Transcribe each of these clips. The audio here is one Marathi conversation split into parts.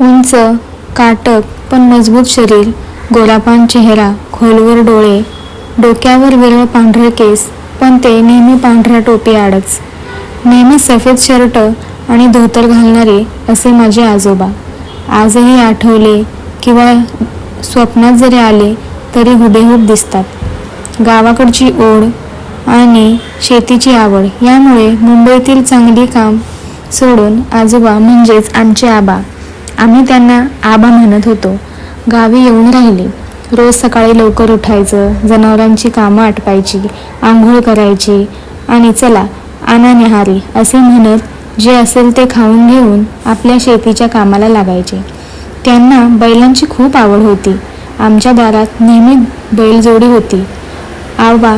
उंच काटक पण मजबूत शरीर गोलापान चेहरा खोलवर डोळे डोक्यावर विरळ पांढरे केस पण ते नेहमी पांढऱ्या टोपी आडच. नेहमी सफेद शर्ट आणि धोतर घालणारे असे माझे आजोबा. आजही आठवले किंवा स्वप्नात जरी आले तरी हुबेहूब दिसतात. गावाकडची ओढ आणि शेतीची आवड यामुळे मुंबईतील चांगली काम सोडून आजोबा म्हणजेच आमचे आबा. आम्ही त्यांना आबा म्हणत होतो. गावी येऊन राहिले. रोज सकाळी लवकर उठायचं जनावरांची कामं आटपायची आंघोळ करायची आणि चला आना निहारी असे म्हणत जे असेल ते खाऊन घेऊन आपल्या शेतीच्या कामाला लागायचे. त्यांना बैलांची खूप आवड होती. आमच्या दारात नेहमी बैलजोडी होती. आबा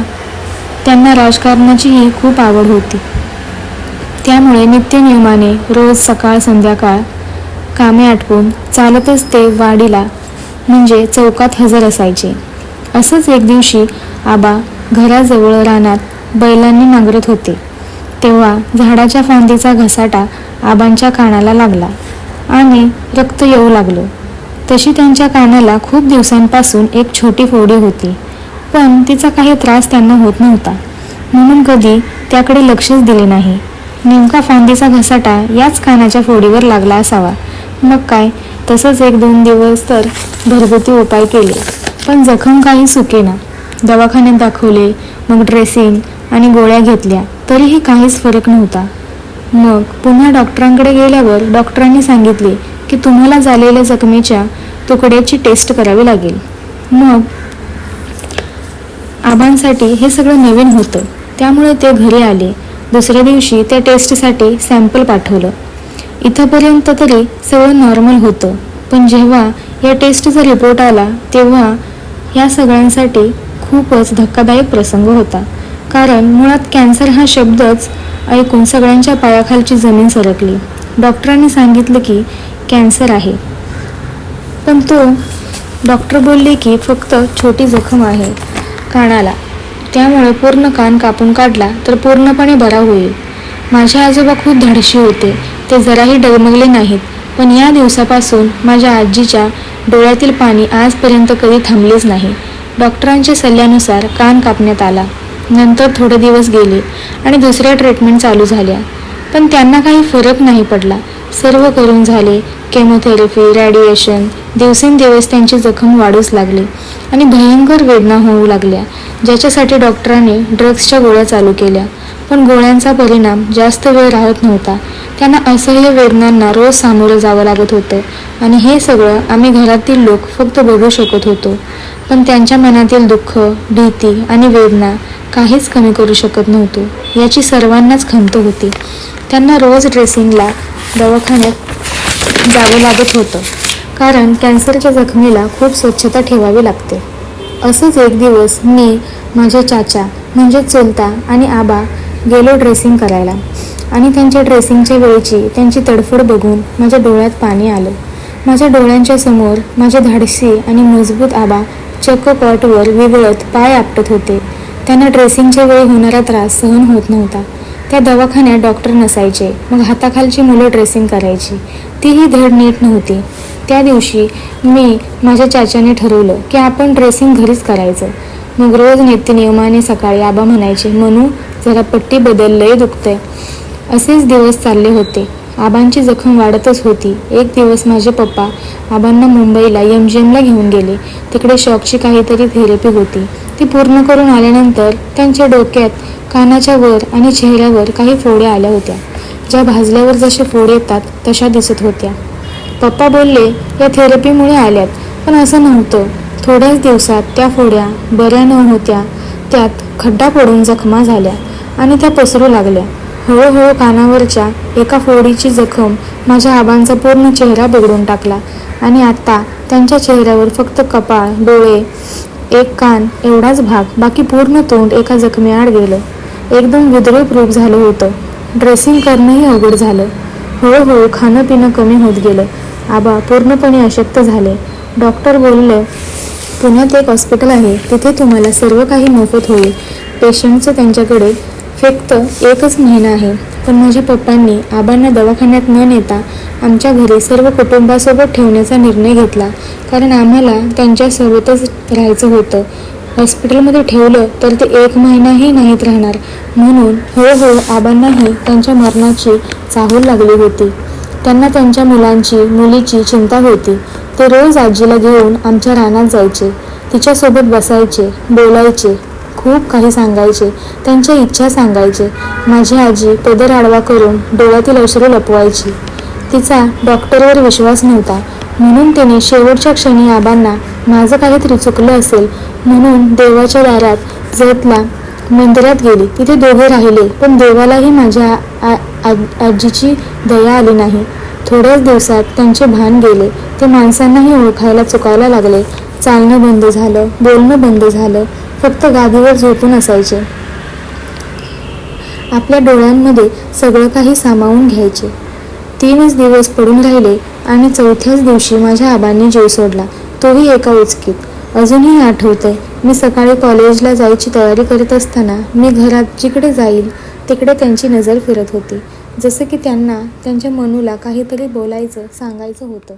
त्यांना राजकारणाचीही खूप आवड होती. त्यामुळे नित्यनियमाने रोज सकाळ संध्याकाळ कामे आटपून चालतच ते वाडीला म्हणजे चौकात हजर असायचे. असंच एक दिवशी आबा घराजवळ रानात बैलांनी नांगरत होते. तेव्हा झाडाच्या फांदीचा घसाटा आबांच्या कानाला लागला आणि रक्त येऊ लागलं. तशी त्यांच्या कानाला खूप दिवसांपासून एक छोटी फोडी होती पण तिचा काही त्रास त्यांना होत नव्हता. म्हणून कधी त्याकडे लक्षच दिले नाही. नेमका फांदीचा घसाटा याच कानाच्या फोडीवर लागला असावा मग काय? तसंच एक दोन दिवस तर घरगुती उपाय केले. पण जखम काही सुकेना. दवाखान्यात दाखवले मग ड्रेसिंग आणि गोळ्या घेतल्या. तरीही काहीच फरक नव्हता. मग पुन्हा डॉक्टरांकडे गेल्यावर डॉक्टरांनी सांगितले की तुम्हाला झालेल्या जखमेच्या तुकड्याची टेस्ट करावी लागेल. मग आबांसाठी हे सगळं नवीन होतं. त्यामुळे ते घरी आले. दुसऱ्या दिवशी त्या टेस्टसाठी सॅम्पल पाठवलं. इथंपर्यंत तरी सगळं नॉर्मल होतं. पण जेव्हा या टेस्टचा रिपोर्ट आला तेव्हा या सगळ्यांसाठी खूपच धक्कादायक प्रसंग होता. कारण मुळात कॅन्सर हा शब्दच ऐकून सगळ्यांच्या पायाखालची जमीन सरकली. डॉक्टरांनी सांगितलं की कॅन्सर आहे. पण तो डॉक्टर बोलले की फक्त छोटी जखम आहे. कानाला. त्यामुळे पूर्ण कान कापून काढला तर पूर्णपणे बरा होईल. माझे आजोबा खूप धडशी होते. ते जराही डगमगले नाहीत. पण या दिवसापासून माझ्या आजीच्या डोळ्यातील पाणी आजपर्यंत कधी थांबलेच नाही. डॉक्टरांच्या सल्ल्यानुसार कान कापण्यात आला. नंतर थोडे दिवस गेले आणि दुसऱ्या ट्रीटमेंट चालू झाल्या. पण त्यांना काही फरक नाही पडला. सर्व करून झाले. केमोथेरपी रॅडिएशन दिवसेंदिवस त्यांची जखम वाढूच लागली आणि भयंकर वेदना होऊ लागल्या ज्याच्यासाठी डॉक्टरांनी ड्रग्सच्या गोळ्या चालू केल्या. पण गोळ्यांचा परिणाम जास्त वेळ राहत नव्हता. त्यांना असह्य वेदनांना रोज सामोरं जावं लागत होतं. आणि हे सगळं आम्ही घरातील लोक फक्त बघू शकत होतो. पण त्यांच्या मनातील दुःख भीती आणि वेदना काहीच कमी करू शकत नव्हतो. याची सर्वांनाच खंत होती. त्यांना रोज ड्रेसिंगला दवाखान्यात जावं लागत होतं. कारण कॅन्सरच्या जखमेला खूप स्वच्छता ठेवावी लागते. असंच एक दिवस मी माझे चाचा म्हणजे चुलता आणि आबा गेलो ड्रेसिंग करायला. आणि त्यांच्या ड्रेसिंगच्या वेळची त्यांची तडफड बघून माझ्या डोळ्यात पाणी आलं. माझ्या डोळ्यांच्या समोर माझे धाडसी आणि मजबूत आबा चक्क कॉटवर विवळत पाय आपटत होते. त्यांना ड्रेसिंगच्या वेळी होणारा त्रास सहन होत नव्हता. त्या दवाखान्यात डॉक्टर नसायचे. मग हाताखालची मुलं ड्रेसिंग करायची. तीही धड नीट नव्हती. त्या दिवशी मी माझ्या चाच्याने ठरवलं की आपण ड्रेसिंग घरीच करायचं. मग रोज नित्यनियमाने सकाळी आबा म्हणायचे म्हणू जरा पट्टी बदललंही दुखतंय. असेच दिवस चालले होते. आबांची जखम वाढतच होती. एक दिवस माझे पप्पा आबांना मुंबईला एम जी एमला घेऊन गेले. तिकडे शॉकची काहीतरी थेरपी होती. ती पूर्ण करून आल्यानंतर त्यांच्या डोक्यात कानाच्या वर आणि चेहऱ्यावर काही फोड्या आल्या होत्या. ज्या भाजल्यावर जसे फोड येतात तशा दिसत होत्या. पप्पा बोलले या थेरपीमुळे आल्यात. पण असं नव्हतं. थोड्याच दिवसात त्या फोड्या बऱ्या न होत्या त्यात खड्डा पडून जखमा झाल्या आणि त्या पसरू लागल्या. हळूहळू कानावरच्या एका फोडीची जखम माझ्या आबांचा पूर्ण चेहरा बिघडून टाकला. आणि आत्ता त्यांच्या चेहऱ्यावर फक्त कपाळ डोळे एक कान एवढाच भाग बाकी पूर्ण तोंड एका जखमीआड गेलं. एकदम विद्रूप रूप झालं होतं. ड्रेसिंग करणंही अवघड झालं. हळूहळू खाणं पिणं कमी होत गेलं. आबा पूर्णपणे अशक्त झाले. डॉक्टर बोलले पुण्यात एक हॉस्पिटल आहे. तिथे तुम्हाला सर्व काही मोफत होईल. पेशंटचं त्यांच्याकडे फक्त एकच महिना आहे. पण माझ्या पप्पांनी आबांना दवाखान्यात न नेता आमच्या घरी सर्व कुटुंबासोबत ठेवण्याचा निर्णय घेतला. कारण आम्हाला त्यांच्यासोबतच राहायचं होतं. हॉस्पिटलमध्ये ठेवलं तर ते एक महिनाही नाहीत राहणार. म्हणून हळूहळू आबांनाही त्यांच्या मरणाची चाहूल लागली होती. त्यांना त्यांच्या मुलांची मुलीची चिंता होती. ते रोज आजीला घेऊन आमच्या रानात जायचे. तिच्यासोबत बसायचे बोलायचे. खूप काही सांगायचे. त्यांच्या इच्छा सांगायचे. माझी आजी पदर आडवा करून डोळ्यातील अश्रू लपवायची. तिचा डॉक्टरवर विश्वास नव्हता. म्हणून तिने शेवटच्या क्षणी आबांना माझं काहीतरी चुकलं असेल म्हणून देवाच्या दारात जतला. मंदिरात गेली. तिथे दोघे राहिले पण देवालाही माझ्या आ- आजीची दया आली नाही. थोड्याच दिवसात त्यांचे भान गेले. ते माणसांनाही ओळखायला चुकायला लागले. चालणं बंद झालं बोलणं बंद झालं. फक्त गादीवर झोपून असायचे. आपल्या डोळ्यांमध्ये सगळं काही सामावून घ्यायचे. तीनच दिवस पडून राहिले आणि चौथ्याच दिवशी माझ्या आबांनी जीव सोडला. तोही एका उचकीत. अजूनही आठवतंय मी सकाळी कॉलेजला जायची तयारी करत असताना मी घरात जिकडे जाईल तिकडे त्यांची नजर फिरत होती. जसं की त्यांना त्यांच्या मनूला काहीतरी बोलायचं सांगायचं होतं.